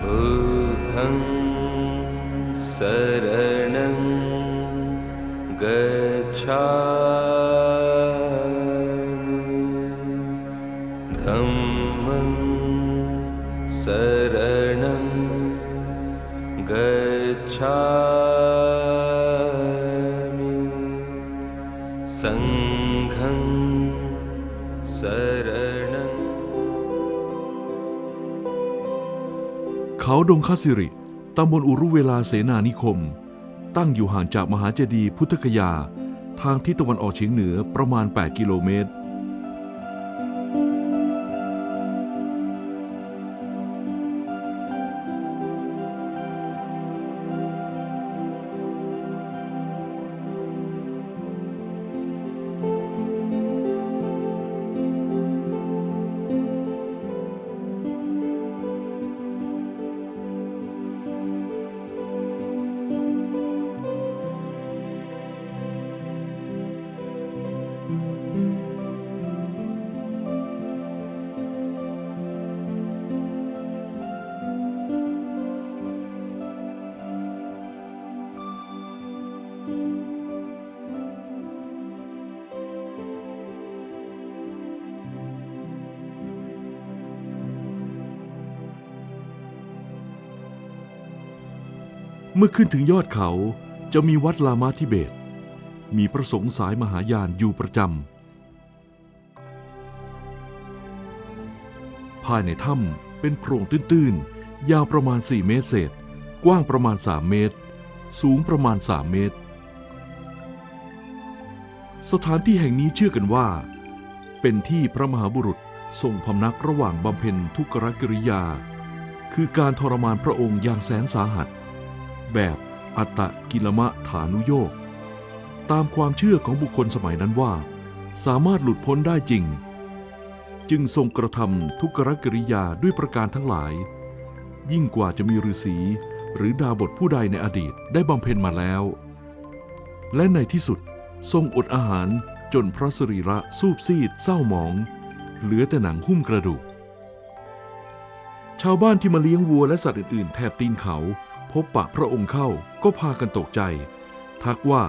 बुधं शरणं गच्छ เขาดงคาสิริตำบลอุรุเวลาเสนานิคม ตั้งอยู่ห่างจากมหาเจดีย์พุทธคยา ทางทิศตะวันออกเฉียงเหนือประมาณ 8 กิโลเมตร มื่อขึ้นถึงยอดเขาจะมีวัดลามาทิเบต มีพระสงฆ์สายมหายานอยู่ประจำภายในถ้ำเป็นโพรงตื้นๆ ยาวประมาณ 4 เมตรเศษ กว้างประมาณ 3 เมตร สูงประมาณ 3 เมตร สถานที่แห่งนี้เชื่อกันว่า เป็นที่พระมหาบุรุษทรงพำนักระหว่างบำเพ็ญทุกขกิริยา คือการทรมานพระองค์อย่างแสนสาหัส แบบอัตกิลมะฐานุโยกตามความเชื่อของบุคคลสมัยนั้นว่า สามารถหลุดพ้นได้จริง จึงทรงกระทำทุกขกิริยาด้วยประการทั้งหลาย ยิ่งกว่าจะมีฤาษีหรือดาบทผู้ใดในอดีตได้บำเพ็ญมาแล้ว และในที่สุดทรงอดอาหารจนพระสรีระสูบซีดเศร้าหมอง เหลือแต่หนังหุ้มกระดูก ชาวบ้านที่มาเลี้ยงวัวและสัตว์อื่นๆ แถบตีนเขา พบปะพระองค์เข้าก็พากันตกใจ ทักว่า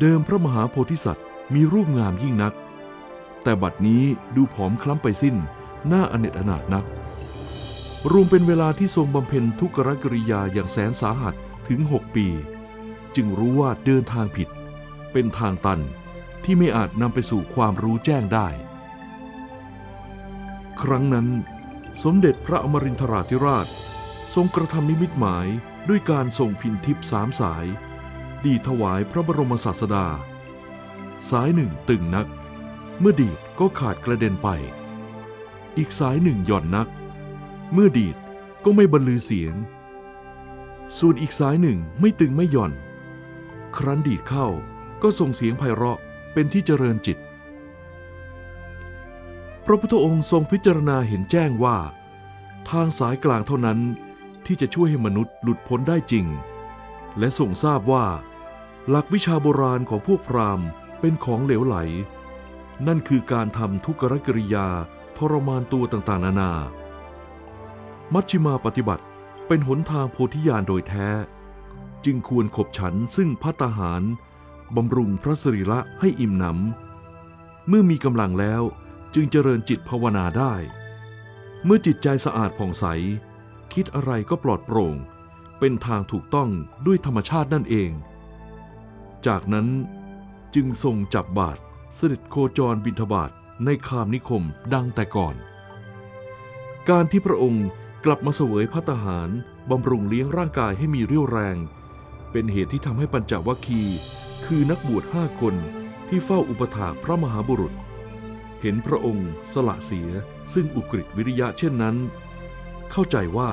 เดิมพระมหาโพธิสัตว์มีรูปงามยิ่งนัก แต่บัดนี้ดูผอมคล้ำไปสิ้นหน่าอเนจอนาถนัก รวมเป็นเวลาที่ทรงบำเพ็ญทุกขกิริยาอย่างแสนสาหัสถึงหกปี จึงรู้ว่าเดินทางผิด เป็นทางตันที่ไม่อาจนำไปสู่ความรู้แจ้งได้ ครั้งนั้น สมเด็จพระอมรินทราธิราช ทรงกระทำนิมิตหมายด้วยการส่งพินทิพสามสาย ดีถวายพระบรมศาสดา สายหนึ่งตึงนัก เมื่อดีดก็ขาดกระเด็นไป อีกสายหนึ่งหย่อนนัก เมื่อดีดก็ไม่บรรลือเสียง ส่วนอีกสายหนึ่งไม่ตึงไม่หย่อน ครั้นดีดเข้าก็ส่งเสียงไพเราะเป็นที่เจริญจิต พระพุทธองค์ทรงพิจารณาเห็นแจ้งว่า ทางสายกลางเท่านั้น ที่จะช่วยให้มนุษย์หลุดพ้นได้จริง และทรงทราบว่า หลักวิชาโบราณของพวกพราหมณ์เป็นของเหลวไหล นั่นคือการทำทุกขกริยาทรมานตัวต่างๆ นานา มัชฌิมาปฏิบัติเป็นหนทางโพธิญาณโดยแท้ จึงควรขบฉันซึ่งพัตหารบำรุงพระสรีระให้อิ่มหนำ เมื่อมีกำลังแล้วจึงเจริญจิตภาวนาได้ เมื่อจิตใจสะอาดผ่องใส คิดอะไรก็ปลอดโปร่ง เป็นทางถูกต้องด้วยธรรมชาตินั่นเอง จากนั้นจึงทรงจับบาทเสด็จโคจรบินทบาทในคามนิคมดังแต่ก่อน การที่พระองค์กลับมาเสวยพัตตาหารบำรุงเลี้ยงร่างกายให้มีเรี่ยวแรง เป็นเหตุที่ทำให้ปัญจวัคคีย์คือนักบวชห้าคนที่เฝ้าอุปถาพระมหาบุรุษ เห็นพระองค์สละเสียซึ่งอุกฤษวิริยะเช่นนั้น เข้าใจว่า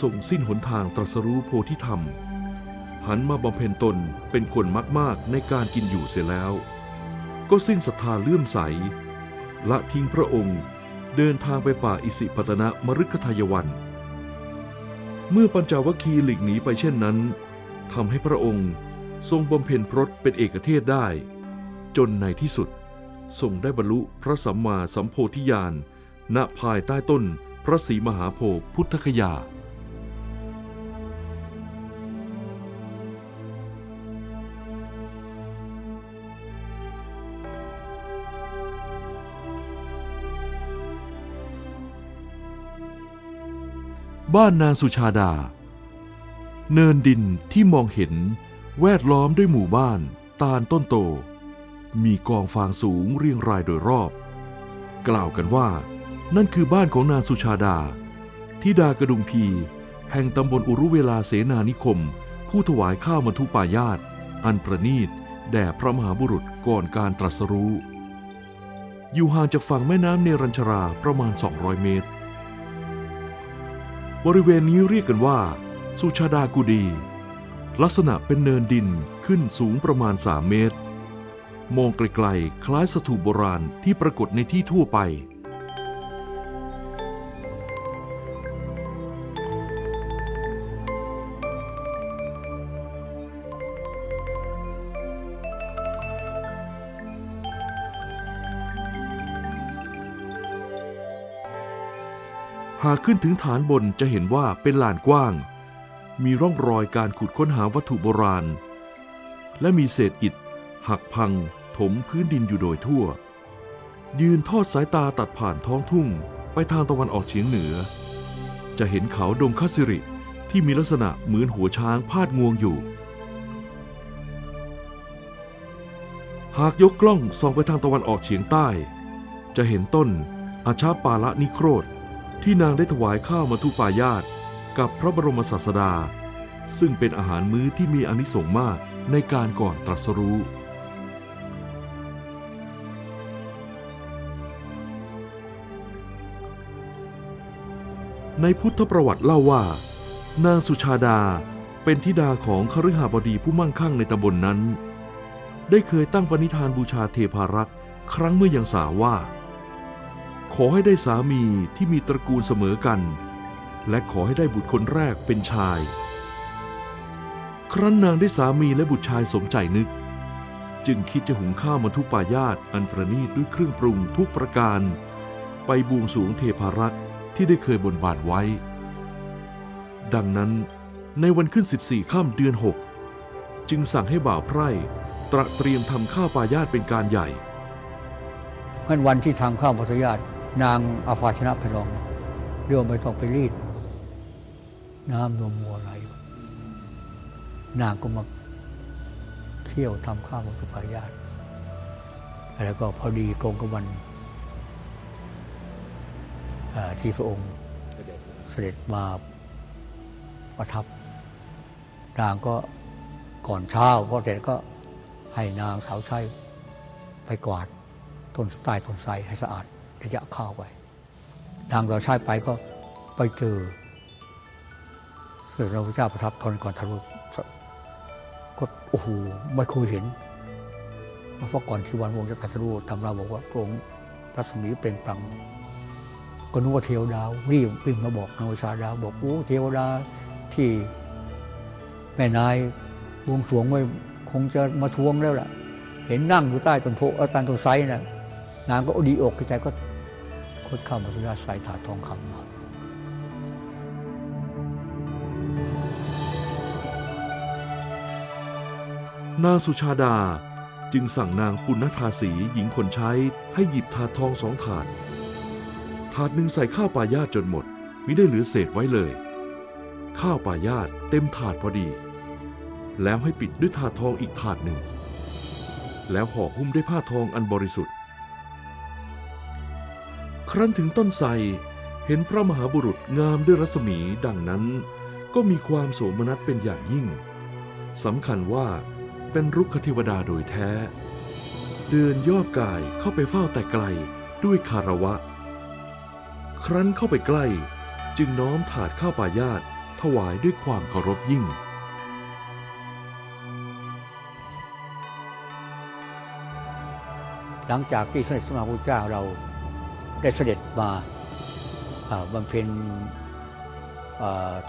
ทรงสิ้นหนทางตรัสรู้โพธิธรรม หันมาบำเพ็ญตนเป็นคนมาก ๆ ในการกินอยู่เสียแล้ว ก็สิ้นศรัทธาเลื่อมใส ละทิ้งพระองค์เดินทางไปป่าอิสิปตนะมฤคทายวัน เมื่อปัญจวัคคีย์หลีกหนีไปเช่นนั้นทำให้พระองค์ทรงบำเพ็ญพรตเป็นเอกเทศได้ จนในที่สุดทรงได้บรรลุพระสัมมาสัมโพธิญาณณภายใต้ต้น พระศรีมหาโพธิพุทธคยา บ้านนางสุชาดา เนินดินที่มองเห็นแวดล้อมด้วยหมู่บ้านตาลต้นโต มีกองฟางสูงเรียงรายโดยรอบ กล่าวกันว่า นั่นคือบ้านของนางสุชาดาทิดากระดุงพี แห่งตำบลอุรุเวลาเสนานิคม ผู้ถวายข้าวมันทุปายาต อันประนีตแด่พระมหาบุรุษก่อนการตรัสรู้ อยู่ห่างจากฝั่งแม่น้ำเนรัญชราประมาณ 200 เมตร บริเวณนี้เรียกกันว่า สุชาดากุดี ลักษณะเป็นเนินดินขึ้นสูงประมาณ 3 เมตร มองไกลๆ คล้ายสถูปโบราณที่ปรากฏในที่ทั่วไปากขึ้นถึงฐานบนจะเห็นว่าเป็นลานกว้าง มีร่องรอยการขุดค้นหาวัตถุโบราณ และมีเศษอิฐ หักพัง ถมพื้นดินอยู่โดยทั่ว ยืนทอดสายตาตัดผ่านท้องทุ่งไปทางตะวันออกเฉียงเหนือ จะเห็นเขาดงคัสสิริที่มีลักษณะเหมือนหัวช้างพาดงวงอยู่ หากยกกล้องส่องไปทางตะวันออกเฉียงใต้ จะเห็นต้นอาชาปาละนิโครธ ที่นางได้ถวายข้าวมาทุปายาตกับพระบรมศาสดา ซึ่งเป็นอาหารมื้อที่มีอานิสงส์มากในการก่อนตรัสรู้ ในพุทธประวัติเล่าว่า นางสุชาดาเป็นธิดาของคฤหบดีผู้มั่งคั่งในตำบลนนั้น ได้เคยตั้งปณิธานบูชาเทพารักษ์ครั้งเมื่อยังสาวว่า ขอให้ได้สามีที่มีตระกูลเสมอกัน และขอให้ได้บุตรคนแรกเป็นชาย ครั้นนางได้สามีและบุตรชายสมใจนึก จึงคิดจะหุงข้าวมาทุปายาตอันประณีตด้วยเครื่องปรุงทุกประการ ไปบวงสรวงเทพารักษ์ที่ได้เคยบนบานไว้ ดังนั้นในวันขึ้น 14 ข้ามเดือน 6 จึงสั่งให้บ่าวไพร่ตระเตรียมทำข้าวปายาตเป็นการใหญ่งั้นวันที่ทางข้าวพัทยาต นางอาภาชนะไปลองเรียกไม่ต้องไปรีด น้ำนมวัวไหลนางก็มาเที่ยวทำข้าวมัทุปายาตแล้วก็พอดีตรงกับวันที่พระองค์เสด็จมาประทับ นางก็ก่อนเช้าพอเสร็จก็ให้นางสาวใช้ไปกวาดต้นใต้ต้นไทรให้สะอาด ระยะข้าวไปนางเราใช้ไปก็ไปเจอเสด็จพระเจ้าประทับตอนก่อนทะลุก็โอ้โหไม่เคยเห็นเพราะก่อนที่วันพระองจะตรัสรู้ตำราบอกว่าพระองค์รัศมีเปล่งปลั่งก็นึกว่าเทวดาวรีบวิ่งมาบอกนางวิชาดาวบอกโอ้เทวดาที่แม่นายบวงสวงไว้คงจะมาทวงแล้วล่ะ เห็นนั่งอยู่ใต้ต้นโพเอ่อใต้ต้นไทรน่ะนางก็ดีอกใจก็ คดเข้ามระราชใส่ถาทองคำมา นางสุชาดาจึงสั่งนางปุณณธาสีหญิงคนใช้ให้หยิบถาดทองสองถาด ถาดหนึ่งใส่ข้าวปลายาตจนหมดมิได้เหลือเศษไว้เลย ข้าวปลายาตเต็มถาดพอดี แล้วให้ปิดด้วยถาดทองอีกถาดหนึ่ง แล้วห่อหุ้มด้วยผ้าทองอันบริสุทธิ์ ครั้นถึงต้นไทรเห็นพระมหาบุรุษงามด้วยรัศมีดังนั้นก็มีความโสมนัสเป็นอย่างยิ่งสำคัญว่าเป็นรุกขเทวดาโดยแท้ เดินย่อกายเข้าไปเฝ้าแต่ไกลด้วยคารวะ ครั้นเข้าไปใกล้จึงน้อมถาดข้าวปายาตถวายด้วยความเคารพยิ่ง หลังจากที่สมเด็จสมมาพุทธเจ้าเรา ได้เสด็จมาอ่าบำเพ็ญ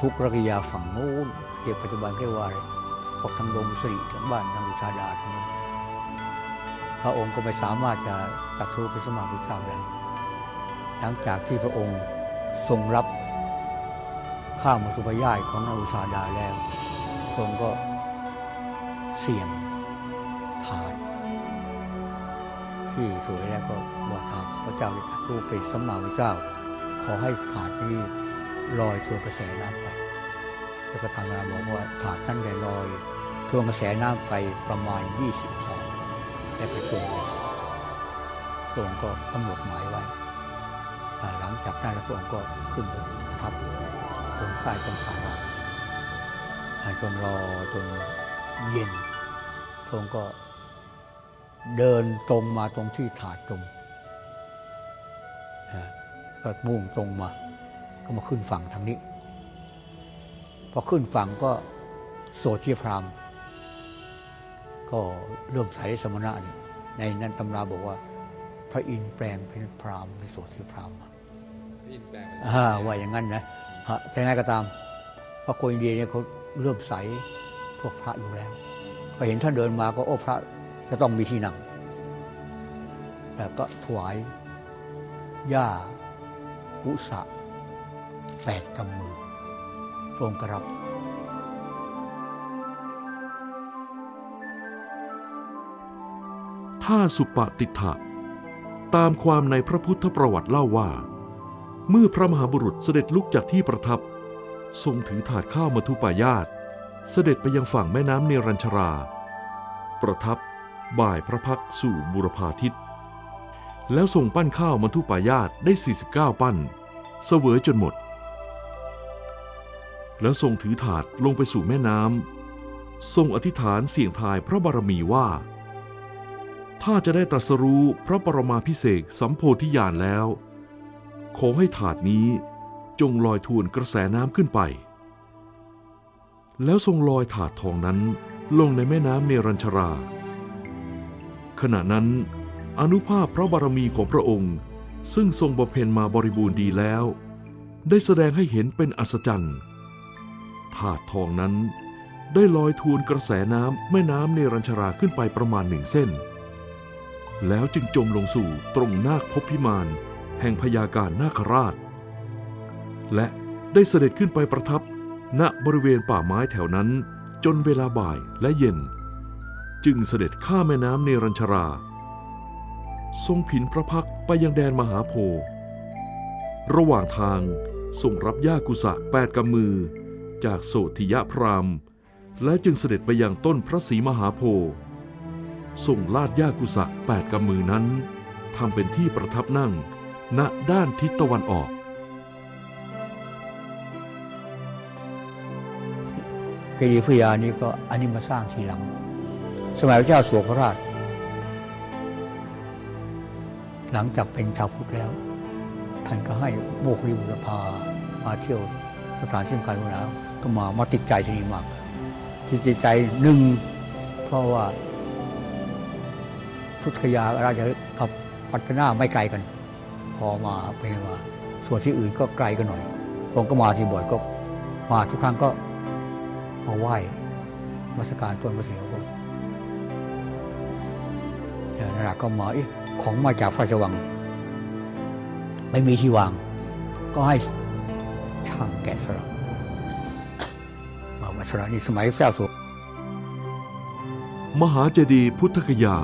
ทุกรกิยาฝั่งนู้นเรียกปัจจุบันเรียกว่าอะไรพวกทางดงสิริทางบ้านทางวิชาดาทางนั้นพระองค์ก็ไม่สามารถจะตัดรู้เป็นสมาพุทธเจ้าได้หลังจากที่พระองค์ทรงรับข้าวมาสุภยายของนาวิชาดาแล้ว พระองค์ก็เสี่ยงถาด ที่สวยแล้วก็บอกทางพระเจ้าได้ตรัสรู้เป็นสัมมาวิเจ้า ขอให้ถาดนี้ลอยทวนกระแสน้ำไป แล้วก็ทางนาบอกว่าถาดนั้นได้ลอยทวนกระแสน้ำไปประมาณ20ศอกแล้วก็จมลงพระองค์ก็กำหนดหมายไว้ หลังจากนั้นแล้วพระองค์ก็ขึ้นไปประทับบนใต้ต้นสาระอ่าจนรอจนเย็นพระองค์ก็ เดินตรงมาตรงที่ถาดตรงอ่าก็มุ่งตรงมา ก็มาขึ้นฝั่งทางนี้ พอขึ้นฝั่งก็โสชีพรามก็เริ่มใส่สมณะนี่ในนั้นตำราบอกว่า พระอินทร์แปลงเป็นพรามเป็นโสชีพรามมาอินแปลงอ่าว่าอย่างนั้นนะฮะแต่ยังไงก็ตามเพราะคนอินเดียเนี่ยเขาเริ่มใสพวกพระอยู่แล้วพอเห็นท่านเดินมาก็โอ้พระ จะต้องมีที่นั่ง แล้วก็ถวายหญ้ากุสะแปดกำมือพรองกรับท่าสุปฏิฐะตามความในพระพุทธประวัติเล่าว่า เมื่อพระมหาบุรุษเสด็จลุกจากที่ประทับ ทรงถือถาดข้าวมัทุปายาต เสด็จไปยังฝั่งแม่น้ำเนรัญชรา ประทับ บ่ายพระพักสู่บุรพาทิต แล้วส่งปั้นข้าวมัทุปายาตได้ 49 ปั้น เสวยจนหมด แล้วทรงถือถาดลงไปสู่แม่น้ำทรงอธิษฐานเสี่ยงทายพระบารมีว่า ถ้าจะได้ตรัสรู้พระปรมาพิเศษสัมโพธิญาณแล้ว ขอให้ถาดนี้จงลอยทวนกระแสน้ำขึ้นไป แล้วทรงลอยถาดทองนั้นลงในแม่น้ำเนรัญชรา ขณะนั้น อนุภาพพระบารมีของพระองค์ ซึ่งทรงบำเพ็ญมาบริบูรณ์ดีแล้ว ได้แสดงให้เห็นเป็นอัศจรรย์ถาดทองนั้นได้ลอยทวนกระแสน้ำแม่น้ำเนรัญชราขึ้นไปประมาณหนึ่งเส้น แล้วจึงจมลงสู่ตรงนาคพพิมานแห่งพญาการนาคราช และได้เสด็จขึ้นไปประทับณบริเวณป่าไม้แถวนั้นจนเวลาบ่ายและเย็น จึงเสด็จข้ามแม่น้ำเนรัญชรา ทรงผินพระพักไปยังแดนมหาโพธิ์ระหว่างทางทรงรับยากุสะแปดกำมือ จากโสธิยะพรามและจึงเสด็จไปยังต้นพระศรีมหาโพธิ์ส่งลาดยากุสะแปดกำมือนั้นทำเป็นที่ประทับนั่ง ณด้านทิศตะวันออกเพดีย์พยานี้ก็อันนี้มาสร้างทีหลัง สมัยพระเจ้าสวพระราช หลังจากเป็นชาวพุทธแล้ว ท่านก็ให้โมคลิบุรพามาเที่ยวสถานที่สำคัญของเราก็มามาติดใจที่นี่มากติดใจหนึ่งเพราะว่าพุทธคยาราชกับปัตตนาไม่ไกลกัน พอมาเป็นว่าส่วนที่อื่นก็ไกลกันหน่อย ผมก็มาที่บ่อยก็มาทุกครั้งก็มาไหว้มัสการต้นพระเดี๋ยว นาราก็มาอของมาจากพระราชวัง ไม่มีที่วาง ก็ให้ช่างแกะสลักมาวัสระนี่สมัยเจ้าสุมหาเจดีย์พุทธคยา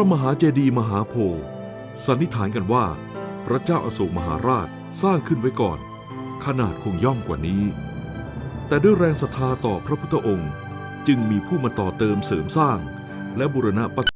ระมหาเจดีย์มหาโพธิ์สันนิษฐานกันว่า พระเจ้าอาโศกมหาราชสร้างขึ้นไว้ก่อน ขนาดคงย่อมกว่านี้ แต่ด้วยแรงศรัทธาต่อพระพุทธองค์ จึงมีผู้มาต่อเติมเสริมสร้าง และบูรณะป